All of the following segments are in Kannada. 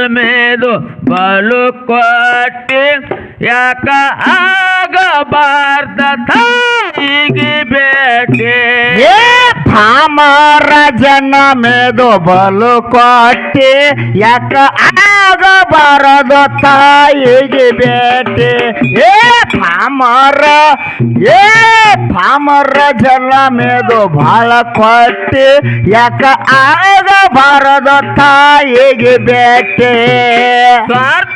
ಜಲ್ಮೇದು ಬಲು ಕೊಟ್ಟಿ ಯಾಕ ಆಗಬಾರ್ದ ತಾಯಿಗೆ ಬೇಟೆ ಜನ ಮೇದು ಬಲು ಕೊಟ್ಟಿ ಯಾಕ ಆಗಬಾರದು ತಾಯಿಗೆ ಬೇಟೆ ಏ ಭಾಮರ ಏ ಭಾಮರ ಜನ ಮೇದು ಬಹಳ ಕೊಟ್ಟಿ ಯಾಕ ಆಗಬಾರದು ತಾಯಿಗೆ ಬೇಟೆ ಸ್ವಾರ್ಥಕ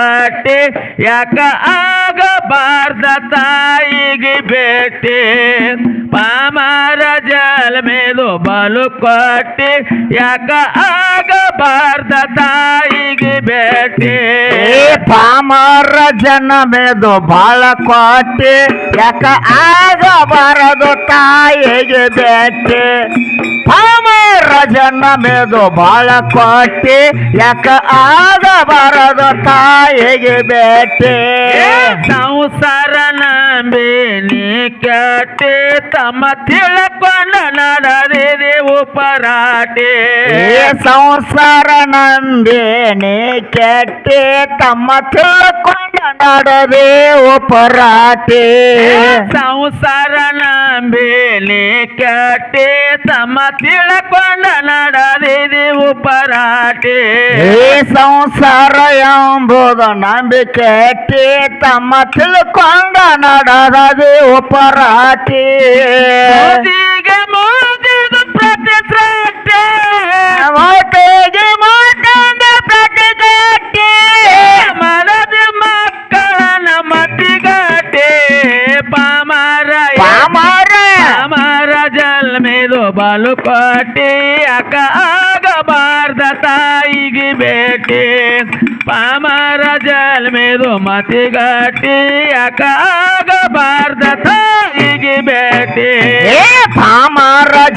ಕೊಟ್ಟಿ ಯಾಕ ಆಗಬಾರ್ದ ತಾಯಿಗೆ ಭೇಟಿ? ಪಾಮರ ಜಲ್ಮೇದು ಬಲು ಕೊಟ್ಟಿ, ಯಾಕ ಆಗಬಾರ್ದ ತಾಯಿಗೆ ಭೇಟಿ? ಪಾಮರ ಜನ ಮೇದು ಬಾಳ ಕೊಟ್ಟೆ, ಯಾಕ ಆಗಬಾರದು ತಾಯಿಗೆ ಭೇಟಿ? ಪಾಮರ ಜನ ಮೇದು ಬಾಳ ಕೊಟ್ಟಿ ಯಾಕ ಬರದ ತಾಯಿಗೆ ಬೇಟೆ? ಸಂಸಾರ ನಂಬಿ ನೀ ಕೆಟ್ಟಿ ತಮ್ಮ ತಿಳ್ಕೊಂಡ ಉಪರಾಟೆ ಏ ಸಂಸಾರ ನಂದೇನೆ ಕೆಟ್ಟೆ ತಮ್ಮ ತಿಳ್ಕೊಂಡ ನಡದೆ ಪರಾಟೆ ಸಂಸಾರ ನಂಬೇನೆ ಕೆಟ್ಟೆ ತಮ್ಮ ತಿಳ್ಕೊಂಡ ನಡೆದಿದೆ ಪರಾಟೆ ಸಂಸಾರ ಎಂಬುದು ನಂಬಿಕೆ ಕೆಟ್ಟೆ ತಮ್ಮ ತಿಳ್ಕೊಂಡ ನಡದೆ ಉಪರಾಟಿ ಬಲು ಕೊಟ್ಟಿ ಅಕ್ಕ ಆಗಬಾರ್ದ ತಾಯಿಗೆ ಭೇಟಿ ಪಾಮರ ಜಲ್ಮೇದು ಮತಿಗಟ್ಟಿ ಅಕ್ಕ ಆಗಬಾರ್ದ ತಾಯಿಗೆ ಭೇಟಿ ಏ ಪಾಮರ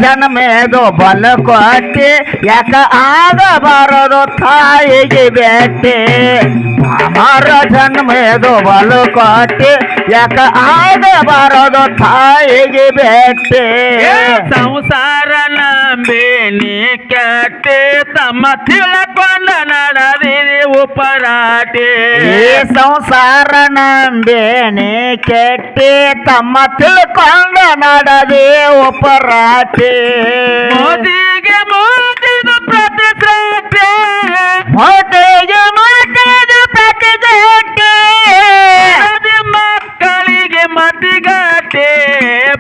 ಜನ್ಮೇದು ಬಲ ಕೊಟ್ಟಿ, ಯಾಕ ಆಗಬಾರದು ತಾಯಿಗೆ ಬೆಟ್ಟಿ ಮಾಮರ ಜನ್ಮೇದು ಬಲ ಕೊಟ್ಟಿ, ಯಾಕ ಆಗಬಾರದು ತಾಯಿಗೆ ಬೆಟ್ಟಿ ಸಂಸಾರ ನಂಬಿ ನೀ ಕೆಟ್ಟಿ, ತಮ್ಮ ತಿಳ್ಕೊಂಡ ನಡೆದಿರಿ ಉಪರಾಟಿ ಈ ಸಂಸಾರ ನಂಬೇನೆ ಕೆಟ್ಟಿ ತಮ್ಮ ತಿಳ್ಕೊಂಡ ನಡದೆ ಉಪರಾಟಿ ಮೋದಿಗೆ ಮೋದಿದು ಪ್ರತಿ ಮೋದಿಗೆ ಪ್ರತಿಗಟ್ಟಿ ಮನದ ಮಕ್ಕಳಿಗೆ ಮತಿಗಟ್ಟೆ.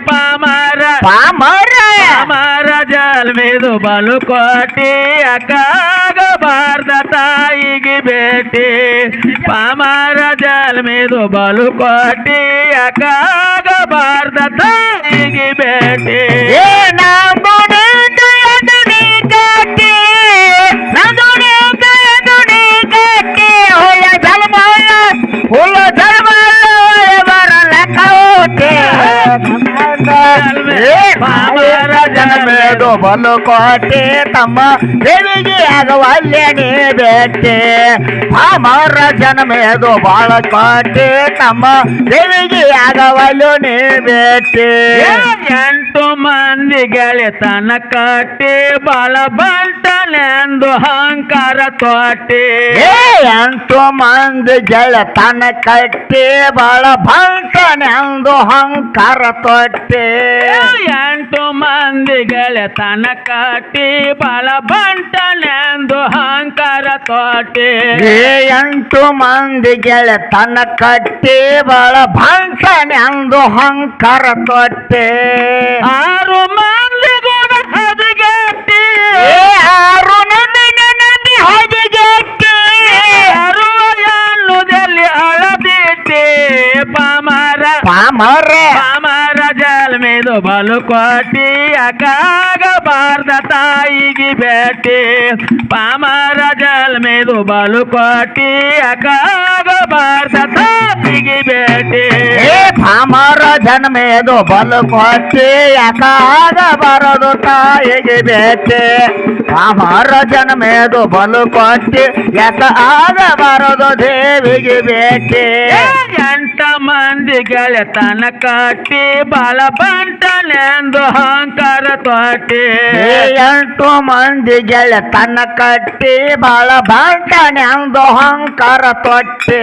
ಪಾಮರ ಪಾಮರ. ಪಾಮರ ಜಲ್ಮೇದು ಬಲು ಕೊಟ್ಟಿ ಅಕ್ಕಾಗಬಾರ್ದ ತಾಯಿಗೆ ಭೇಟಿ. ಪಾಮರ ಜಲ್ಮೇದು ಬಲು ಕೊಟ್ಟಿ. ಅಕ್ಕಾಗಬಾರ್ದ ತಾಯಿಗೆ ಭೇಟಿ. ಏ ನಂಬುನೆ ಜನಮೇದು ಬಲು ಕೋಟೆ ತಮ್ಮ ದೇವಿಗೆ ಆಗವಲ್ಲೆ ನೀ ಬೇಟೆ ಜನ ಜನಮೇದು ಬಾಳ ಕೋಟೆ ತಮ್ಮ ದೇವಿಗೆ ಆಗವಲ್ಲು ನೀ ಎಂಟು ಮಂದಿ ಗೆಳೆತನ ಕಟ್ಟಿ ಬಾಳ ಬಂಟನೆಂದು ಅಹಂಕಾರ ತೊಟ್ಟಿ. ಎಂಟು ಮಂದಿ ಗೆಳತನ ಕಟ್ಟಿ ಬಾಳ ಬಂಟನೆಂದು ಹಂಕಾರ ತೊಟ್ಟೆ. ಎಂಟು ಮಂದಿ ಗೆಳೆತನ ಕಟ್ಟಿ ಬಾಳ ಬಂಟನೆಂದು ಅಹಂಕಾರ ತೊಟ್ಟಿ. ಎಂಟು ಮಂದಿ ಗೆಳತನ ಕಟ್ಟಿ ಬಾಳ ಬಂತನೆ ಒಂದು ಅಹಂಕಾರ ತೊಟ್ಟಿ. ಆರು ಮಂದಿ ಹದಗೆಟ್ಟಿ. ಪಾಮರ ಪಾಮರ ಪಾಮರ ಜಲ್ಮೇದು ಬಲು ಕೊಟ್ಟಿ ಅಕ್ಕಾಗಬಾರ್ದ ತಾಯಿಗೆ ಭೇಟಿ ಪಾಮರ ಜಲ್ಮೇದು ಬಲು ಕೊಟ್ಟಿ ಅಕ್ಕಾಗಬಾರ್ದ ತಾಯಿಗೆ ಭೇಟಿ ಏ ಪಾಮರ ಜನ್ಮೇದು ಬಲು ಕೊಟ್ಟಿ ಯಾಕಾಗ ಬರೋದು ತಾಯಿಗೆ ಬೇಟೆ ಪಾಮರ ಜನ್ಮೇದು ಬಲು ಕೊಟ್ಟಿ ಯಾಕ ಆಗ ಬರೋದು ದೇವಿಗೆ ಬೇಟೆ ಎಂಟ ಮಂದಿ ಗೆಳೆತನ ಕಟ್ಟಿ ಬಾಳ ಬಂಟನೆಂದು ಹಂಕಾರ ತೊಟ್ಟಿ. ಎಂಟು ಮಂದಿ ಗೆಳೆತನ ಕಟ್ಟಿ ಬಾಳ ಬಾಂಟನೆ ಅಂದು ಹಂಕಾರ ತೊಟ್ಟಿ.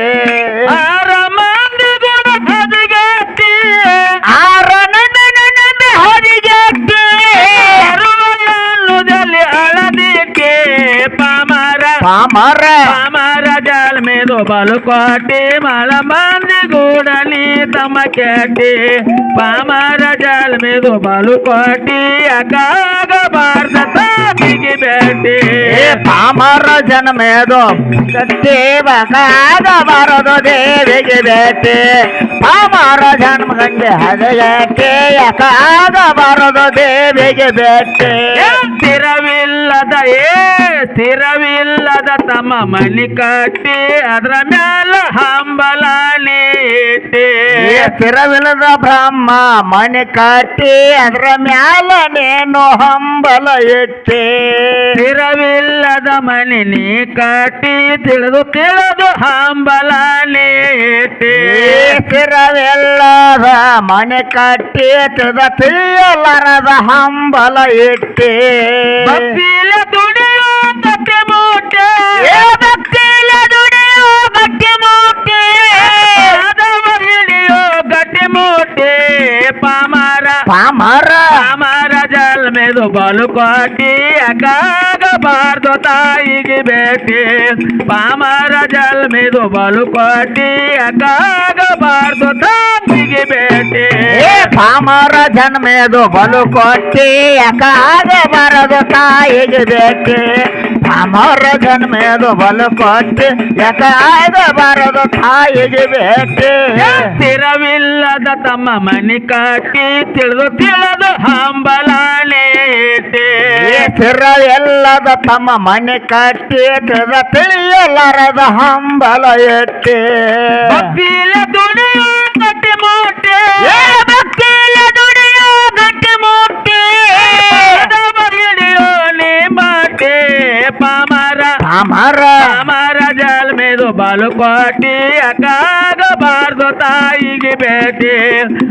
ಆರ ಮಂದಿ ಗುಣ ಹದಿಗೆಟ್ಟಿ. ಆರ ನನ್ನ ಹರಿಗೆಟ್ಟಿ ಅನ್ನುದಲ್ಲಿ ಪಾಮರ. ಪಾಮರ. ಪಾಮರ ಜಲ್ಮೇದು ಬಲು ಕೊಟ್ಟಿ ಮಳ ಮಂದಿ ಗೂಡಲಿ ತಮ್ಮ ಕೆಟ್ಟಿ ಪಾಮರ ಜಲ್ಮೇದು ಬಲು ಕೊಟ್ಟಿ ಅಗಾಗ ಭಾರತ ತಾಪಿಗೆ ಬೇಟಿ. ಏ ಪಾಮರ ಜನ್ಮೇದು ಕಟ್ಟಿ ಬಗಾಗ ಬರೋದು ದೇವಿಗೆ ಬೇಟೆ. ಪಾಮರ ಜನ್ಮ ಗಂಗೆ ಹದಗಟ್ಟೆ ಯಾಕಾಗ ಬರೋದು ದೇವಿಗೆ ಬೇಟೆ. ಸ್ಥಿರವಿಲ್ಲದ ತಮ್ಮ ಮನಿ ಕಟ್ಟಿ ಅದ್ರ ಮ್ಯಾಲ ಹಂಬಲ ನೀಟಿ ಏ ಸ್ಥಿರವಿಲ್ಲದ ಬ್ರಹ್ಮ ಮನೆ ಕಟ್ಟಿ ಅದ್ರ ಮ್ಯಾಲ ನೇನು ಹಂಬಲ ಇಟ್ಟೆ ಸ್ಥಿರವಿಲ್ಲದ ಮನಿ ನೀ ಕಟ್ಟಿ ತಿಳಿದು ತಿಳಿದು ಹಂಬಲ ಏ ಸ್ಥಿರವಿಲ್ಲದ ಮನೆ ಕಟ್ಟಿ ತಿಳಿದ ತಿಳಿಯಲಾರದ ಹಂಬಲ ಇಟ್ಟೆ ದುಡಿಯೋ ಗಟ್ಟಿ ಮೂಟೆ ಪಾಮಾರ. ಪಾಮರ. ಜಲ್ ಜಲ್ಮೆದು ಬಲು ಕೊಟ್ಟಿ ಅಕ್ಕಾಗಬಾರ್ದು ತಾಯಿಗೆ ಬೇಟಿ. ಪಾಮಾರ ಜಲ್ಮೆದು ಬಲು ಕೊಟ್ಟಿ ಏ ಪಾಮರ ಜನ್ಮೆದು ಬಲು ಕೊಟ್ಟಿ ಯಾಕಾಗ ಬರದು ತಾಯಿಗೆ ಬೇಕೆ. ಪಾಮರ ಜನ್ಮೆದು ಬಲು ಕೊಟ್ಟಿ ಯಾಕಾಗ ಬರದು ತಾಯಿಗೆ ಬೇಕೆ. ಸ್ಥಿರವಿಲ್ಲದ ತಮ್ಮ ಮನೆ ಕಟ್ಟಿ ತಿಳಿದು ತಿಳಿದು ಏ ಸ್ಥಿರ ಎಲ್ಲದ ತಮ್ಮ ಮನೆ ಕಟ್ಟಿ ತಿಳಿದ ತಿಳಿಯಲಾರದ ಹಂಬಲ ಎಟ್ಟಿ ದುಡಿಯೋ ಮೋಟೆ ಮೂಟೆ ಪಾಮರ. ಪಾಮರ. ಪಾಮರ. ಜಲ್ಮೆದು ಬಲು ಕೊಟ್ಟಿ ಅಕ್ಕಾಗಬಾರ್ದು ತಾಯಿಗೆ ಬೇಟಿ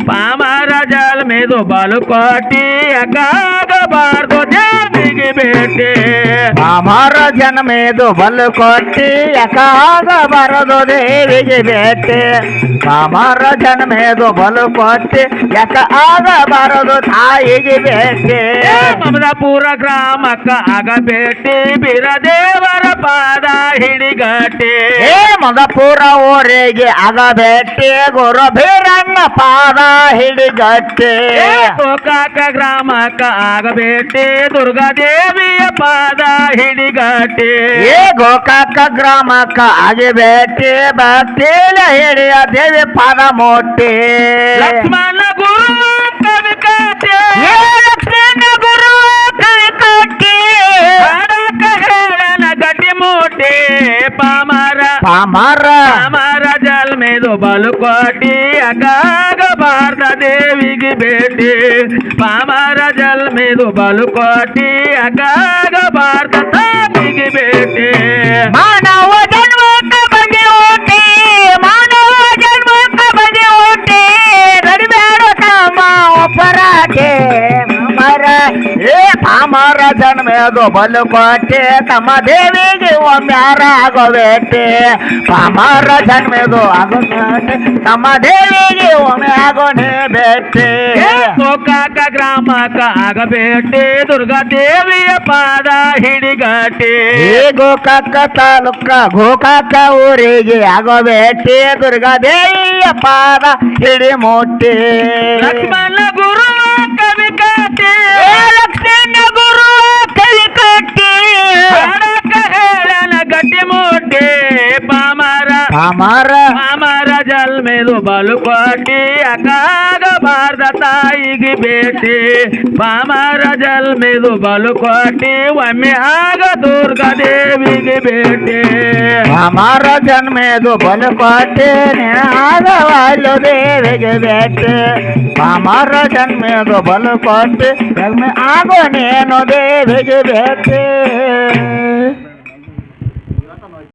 ಪಾಮರ ಜಲ್ಮೆದು ಬಲು ಕೊಟ್ಟಿ ಅಕ್ಕಾಗಬಾರ್ದು ದೇವಿಗೆ ಬೇಟಿ ಪಾಮರ ಜನ್ಮೇದು ಬಲು ಕೊಟ್ಟಿ ಯಾಕಾಗ ಬರದು ದೇವಿಗೆ ಬೇಟೆ ಪಾಮರ ಜನ್ಮೇದು ಬಲು ಕೊಟ್ಟಿ ಯಾಕ ಆಗ ಬರದು ತಾಯಿಗೆ ಬೇಟೆ ಮಮದಾಪುರ ಗ್ರಾಮಕ್ಕ ಆಗ ಬೇಟಿ ಬೀರದೇವರ ಪಾದ ಹಿಡಿಗಟ್ಟಿ ಏ ಮದಪುರ ಊರಿಗೆ ಆಗ ಬೇಟೆ ಗುರು ಬೀರಣ್ಣ ಪಾದ ಹಿಡಿಗಟ್ಟೆ ಗೋಕಾಕ ಗ್ರಾಮಕ್ಕ ಆಗ ಬೇಟಿ ದುರ್ಗಾದೇವಿಯ ಪಾದ ಹಿಡಿಗಟ್ಟಿ ಏ ಗೋಕಾಕ ಗ್ರಾಮಕ್ಕ ಆಗಿ ಭಕ್ತಿಲ ಹಿಡಿಯ ದೇವಿ ಪಾದ ಮೋಟಿ ಲಕ್ಷ್ಮಣ ಗುರು ಕವಿ ಕತೆ ಪಾಮರ ಪಾಮರ ಪಾಮರ ಜಲ್ಮೆದು ಬಲು ಕೊಟ್ಟಿ ಅಗಾಗ ಭಾರತ ದೇವಿಗೆ ಬೇಟಿ ಪಾಮರ ಜಲ್ಮೆದು ಬಲು ಕೊಟ್ಟಿ ಅಗಾಗ ಭಾರತ ಬಲು ಕೊಟ್ಟೆ ತಮ್ಮ ದೇವಿಗೆ ಒಮ್ಮ್ಯಾರ ಆಗೋಬೇಟೆ ಪಾಮರ ಜನ್ಮೇದು ಆಗೋಬೇಟೆ ತಮ್ಮ ದೇವಿಗೆ ಒಮ್ಮೆ ಆಗೋನೆ ಬೇಟೆ ಗೋಕಾಕ ಗ್ರಾಮಕ್ಕ ಆಗ ಬೇಟಿ ದುರ್ಗಾ ದೇವಿಯ ಪಾದ ಹಿಡಿಗಟ್ಟಿ? ಏ ಗೋಕಾಕ ತಾಲೂಕ ಗೋಕಾಕ ಊರಿಗೆ ಆಗೋಬೇಟೆ ದುರ್ಗಾ ದೇವಿಯ ಪಾದ ಹಿಡಿ ಮುಟ್ಟಿ ಲಕ್ಷ್ಮಣ ಗುರು ಹಾಡಕ ಹೇಳನ ಗಟ್ಟಿ ಮೂಟೆ ಪಾಮರ ಪಾಮರ ಪಾಮರ ಜಲ್ಮೆದು ಬಲು ಕೊಟ್ಟಿ ಅಕ್ಕಾಗ ಬಾರ್ದ ತಾಯಿಗೆ ಭೇಟಿ ಪಾಮರ ಜಲ್ಮೆದು ಬಲು ಕೊಟ್ಟಿ ಒಮ್ಮೆ ಆಗ ದುರ್ಗಾ ದೇವಿಗೆ ಭೇಟಿ ಅಮರ ಜನ್ಮೇದು ಬಲು ಕೊಟ್ಟೆ ಆಗವಾಲು ದೇವಿಗೆ ಬೇಟೆ ಅಮರ ಜನ್ಮೇದು ಬಲು ಕೊಟ್ಟೆ ಜನ್ಮೆ ಆಗೋ ನೇನು ದೇವಿಗೆ ಬೇಟೆ